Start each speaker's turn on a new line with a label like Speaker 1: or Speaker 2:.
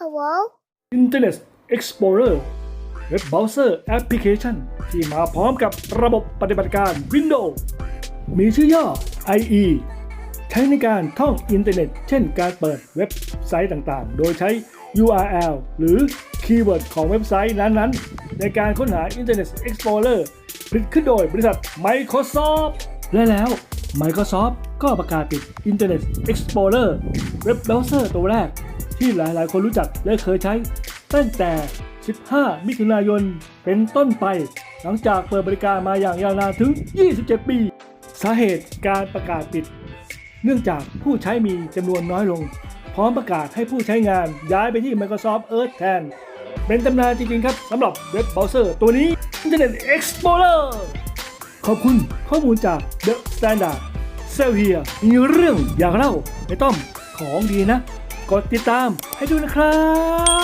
Speaker 1: Hello?
Speaker 2: Internet Explorer เว็บเบราว์เซอร์แอปพลิเคชันที่มาพร้อมกับระบบปฏิบัติการ Windows มีชื่อย่อ IE ใช้ในการท่องอินเทอร์เน็ต เช่นการเปิดเว็บไซต์ต่างๆ โดยใช้ URL หรือคีย์เวิร์ดของเว็บไซต์นั้นๆ ในการค้นหา Internet Explorer ผลิตขึ้นโดยบริษัท Microsoft และแล้ว Microsoft ก็ประกาศปิด Internet Explorer เว็บเบราว์เซอร์ตัวแรก ที่หลายๆ คนรู้จักและเคยใช้ ตั้งแต่ 15 มิถุนายนเป็นต้นไป หลังจากเปิดบริการมาอย่างยาวนานถึง 27 ปี สาเหตุการประกาศปิด เนื่องจากผู้ใช้มีจำนวนน้อยลง พร้อมประกาศให้ผู้ใช้งานย้ายไปที่ Microsoft Earth แทน เป็นตำนานจริง ๆ ครับสำหรับเว็บเบราว์เซอร์ตัวนี้ Internet Explorer ขอบคุณข้อมูลจาก The Standard เซลเฮียมีเรื่องอยากเล่าไม่ต้องของดีนะ กดติดตามให้ด้วยนะครับ